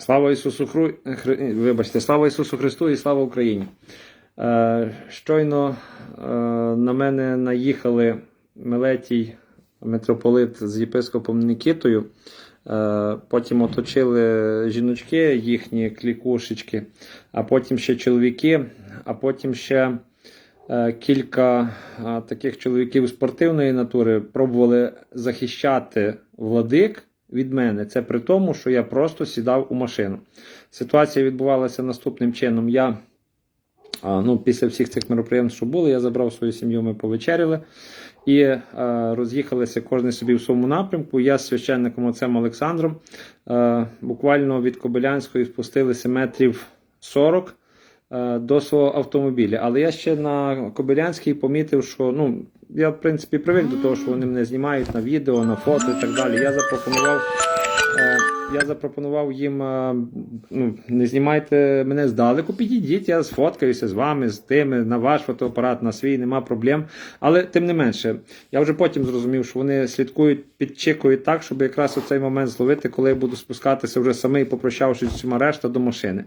Слава Ісусу Хру... Хри... Вибачте, слава Ісусу Христу і слава Україні. Е, щойно е, на мене наїхали Мелетій митрополит з єпископом Нікітою. Е, потім оточили жіночки, їхні клікушечки, а потім ще чоловіки, а потім ще е, кілька е, таких чоловіків спортивної натури пробували захищати владик від мене. Це при тому, що я просто сідав у машину. Ситуація відбувалася наступним чином. Я ну, після всіх цих мероприємств, що були, я забрав свою сім'ю, ми повечеряли і е, роз'їхалися кожен собі в своєму напрямку. Я з священником отцем Олександром е, буквально від Кобилянської спустилися метрів 40 е, до свого автомобіля. Але я ще на Кобилянській помітив, що ну, я в принципі привик до того, що вони мене знімають на відео, на фото і так далі. Я запропонував. Е, Я запропонував їм, е, ну, не знімайте мене здалеку, підійдіть, я сфоткаюся з вами, з тими, на ваш фотоапарат, на свій, нема проблем. Але тим не менше, я вже потім зрозумів, що вони слідкують, підчікують так, щоб якраз у цей момент зловити, коли я буду спускатися вже самий, попрощавшись з всіма решта до машини.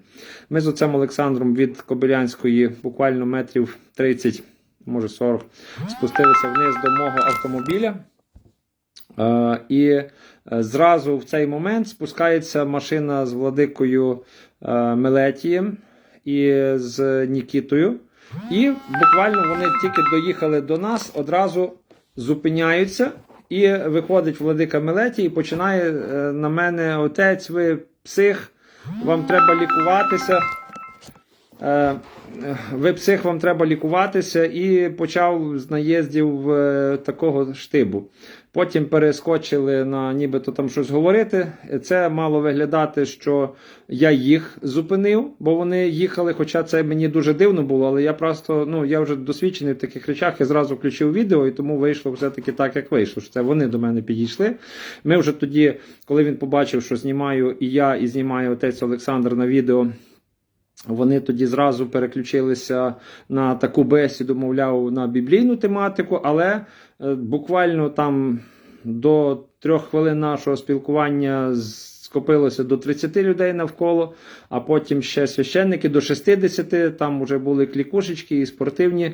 Ми з отцем Олександром від Кобилянської буквально метрів 30, може 40, спустилися вниз до мого автомобіля. Е, І е, зразу в цей момент спускається машина з владикою е, Мелетієм і з Нікітою. І буквально вони тільки доїхали до нас, одразу зупиняються. І виходить владика Мелетій і починає на мене: отець, ви псих, вам треба лікуватися. Е, Ви псих, вам треба лікуватися, і почав з наїздів е, такого штибу. Потім перескочили на нібито там щось говорити. Це мало виглядати, що я їх зупинив, бо вони їхали. Хоча це мені дуже дивно було, але я просто ну я вже досвідчений в таких речах. Я зразу включив відео, і тому вийшло все-таки так, як вийшло. Що це вони до мене підійшли. Ми вже тоді, коли він побачив, що знімаю і я, і знімає отець Олександр на відео. Вони тоді зразу переключилися на таку бесіду, мовляв, на біблійну тематику, але е, буквально там до трьох хвилин нашого спілкування скопилося до 30 людей навколо, а потім ще священники до 60, там вже були клікушечки і спортивні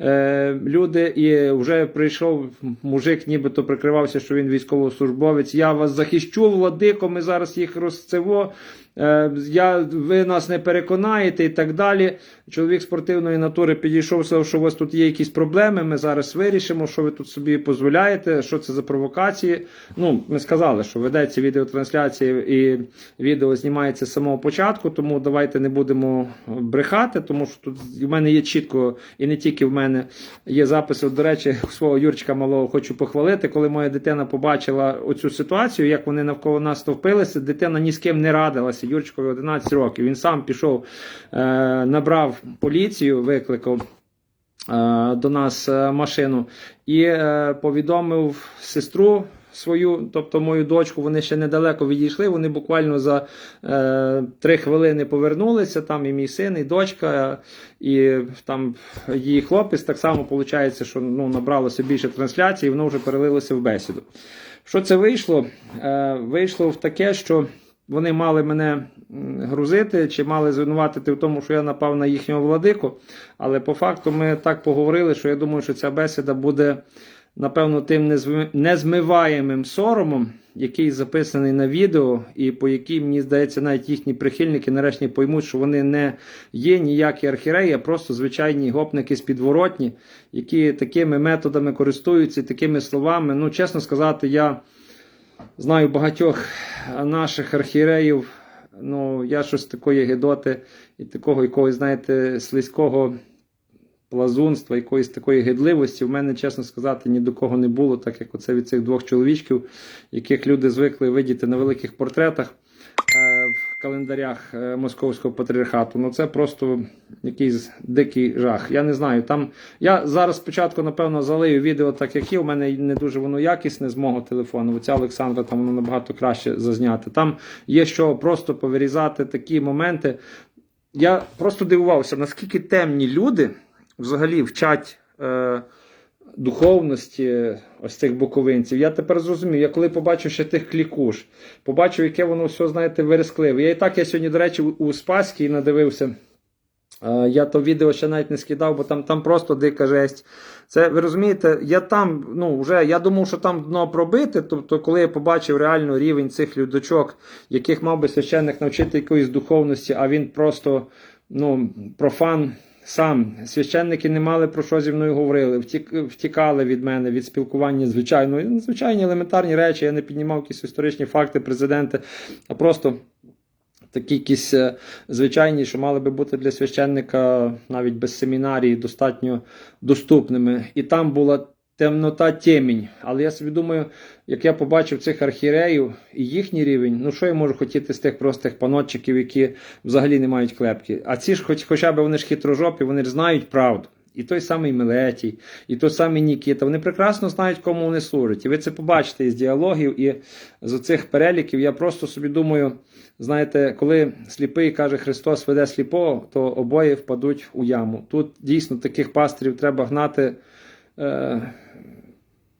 е, люди. І вже прийшов мужик, нібито прикривався, що він військовослужбовець. Я вас захищу, владико, ми зараз їх розцево. Е, я, ви нас не переконаєте і так далі. Чоловік спортивної натури підійшов, сказав, що у вас тут є якісь проблеми. Ми зараз вирішимо, що ви тут собі дозволяєте, що це за провокації. Ну, ми сказали, що ведеться відеотрансляція і відео знімається з самого початку, тому давайте не будемо брехати, тому що тут в мене є чітко, і не тільки в мене є записи. До речі, свого Юрчика малого хочу похвалити. Коли моя дитина побачила оцю ситуацію, як вони навколо нас стовпилися, дитина ні з ким не радилася. Юрчикові 11 років. Він сам пішов, е, набрав поліцію, викликав. е, До нас е, машину і е, повідомив сестру свою, тобто мою дочку. Вони ще недалеко відійшли. Вони буквально за е, три хвилини повернулися. Там і мій син, і дочка, і там її хлопець. Так само виходить, що ну, набралося більше трансляцій, і воно вже перелилося в бесіду. Що це вийшло? Е, Вийшло в таке, що вони мали мене грузити чи мали звинуватити в тому, що я напав на їхнього владику. Але по факту ми так поговорили, що я думаю, що ця бесіда буде, напевно, тим незмиваємим соромом, який записаний на відео, і по якій, мені здається, навіть їхні прихильники нарешті поймуть, що вони не є ніякі архіреї, а просто звичайні гопники з підворотні, які такими методами користуються, такими словами. Ну, чесно сказати, я. Знаю багатьох наших архіреїв. ну, я щось такої гидоти і такого якогось, знаєте, слизького плазунства, якоїсь такої гидливості в мене, чесно сказати, ні до кого не було, так як оце від цих двох чоловічків, яких люди звикли видіти на великих портретах календарях е, Московського патріархату. Ну це просто якийсь дикий жах. Я не знаю. Там я зараз спочатку, напевно, залию відео так, як є. У мене не дуже воно якісне з мого телефону. Оця Олександра там воно набагато краще зазняти. Там є що просто повирізати такі моменти. Я просто дивувався, наскільки темні люди взагалі вчать. Е, духовності ось цих буковинців. Я тепер зрозумів, я коли побачив ще тих клікуш, побачив, яке воно все, знаєте, верескливе. Я і так я сьогодні, до речі, у- Спаській надивився. Я то відео ще навіть не скидав, бо там, там просто дика жесть. Це ви розумієте, я там, ну вже я думав, що там дно пробити. Тобто, коли я побачив реально рівень цих людочок, яких мав би священник навчити якоїсь духовності, а він просто ну, профан сам. Священники не мали про що зі мною говорили, втікали від мене від спілкування звичайно. Звичайні елементарні речі. Я не піднімав якісь історичні факти президента, а просто такі якісь е, звичайні, що мали би бути для священника навіть без семінарії достатньо доступними. І там була темнота темінь. Але я собі думаю, як я побачив цих архіреїв і їхній рівень, ну що я можу хотіти з тих простих панотчиків, які взагалі не мають клепки. А ці ж, хоч, хоча б вони ж хитрожопі, вони ж знають правду. І той самий Милетій, і той самий Нікіта. Вони прекрасно знають, кому вони служать. І ви це побачите із діалогів і з оцих переліків. Я просто собі думаю, знаєте, коли сліпий каже Христос веде сліпого, то обоє впадуть у яму. Тут дійсно таких пастирів треба гнати. Е-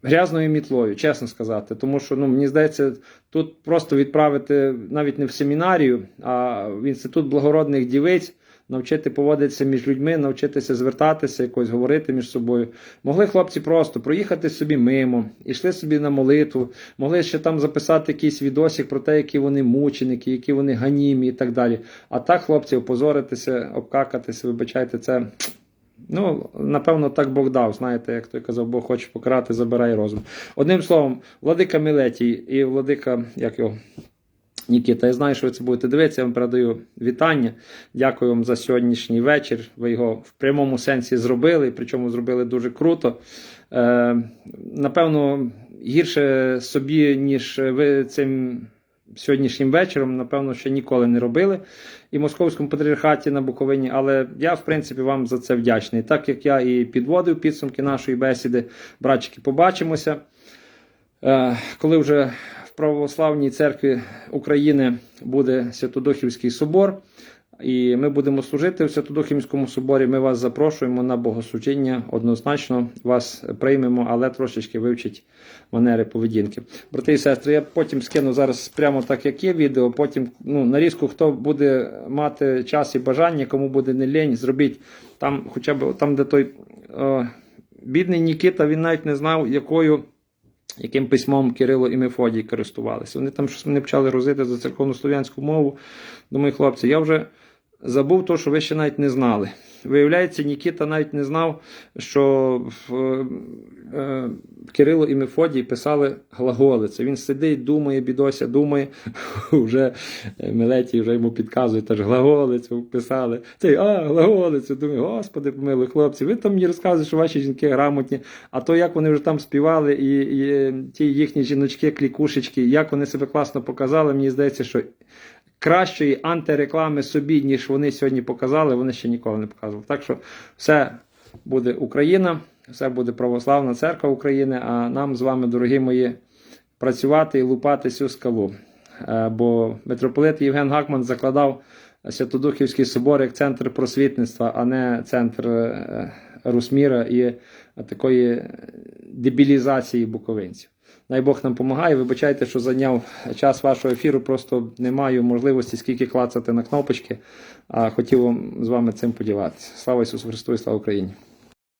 Грязною мітлою, чесно сказати, тому що ну мені здається, тут просто відправити навіть не в семінарію, а в інститут благородних дівиць, навчити поводитися між людьми, навчитися звертатися, якось говорити між собою. Могли хлопці просто проїхати собі мимо, ішли собі на молитву, могли ще там записати якийсь відосик про те, які вони мученики, які вони ганімі і так далі. А так, хлопці, опозоритися, обкакатися, вибачайте, це. Ну, напевно, так Бог дав. Знаєте, як той казав, Бог хоче покарати, забирай розум. Одним словом, владика Мілетій і владика, як його, Нікіта, я знаю, що ви це будете дивитися. Я вам передаю вітання. Дякую вам за сьогоднішній вечір. Ви його в прямому сенсі зробили, причому зробили дуже круто. Е, напевно, гірше собі, ніж ви цим сьогоднішнім вечором, напевно, ще ніколи не робили і московському патріархаті на Буковині, але я, в принципі, вам за це вдячний. Так як я і підводив підсумки нашої бесіди, братчики, побачимося. Е, Коли вже в православній церкві України буде Святодухівський собор, і ми будемо служити в Святодухівському соборі, ми вас запрошуємо на богослужіння. Однозначно вас приймемо, але трошечки вивчить манери поведінки. Брати і сестри, я потім скину зараз прямо так, як є відео. Потім ну, нарізку, хто буде мати час і бажання, кому буде не лень, зробіть там, хоча б там, де той е, бідний Нікіта, він навіть не знав, якою. Яким письмом Кирило і Мефодій користувалися. Вони там щось мене почали розити за церковнослов'янську мову. Думаю, хлопці, я вже забув то, що ви ще навіть не знали. Виявляється, Нікіта навіть не знав, що в, е, Кирило і Мефодій писали глаголице. Він сидить, думає, бідося, думає. Вже Милетій вже йому підказує, теж глаголицю писали. Цей, а, глаголицю. Думаю, господи, помилуй, хлопці, ви там мені розказуєте, що ваші жінки грамотні, а то як вони вже там співали, і, і ті їхні жіночки, клікушечки, як вони себе класно показали, мені здається, що кращої антиреклами собі, ніж вони сьогодні показали, вони ще ніколи не показували. Так що все буде Україна, все буде православна церква України, а нам з вами, дорогі мої, працювати і лупати цю скалу. Е, Бо митрополит Євген Гакман закладав Святодухівський собор як центр просвітництва, а не центр е, Русміра і такої дебілізації буковинців. Най Бог нам допомагає. Вибачайте, що зайняв час вашого ефіру. Просто не маю можливості скільки клацати на кнопочки, а хотів вам з вами цим поділитися. Слава Ісусу Христу і слава Україні!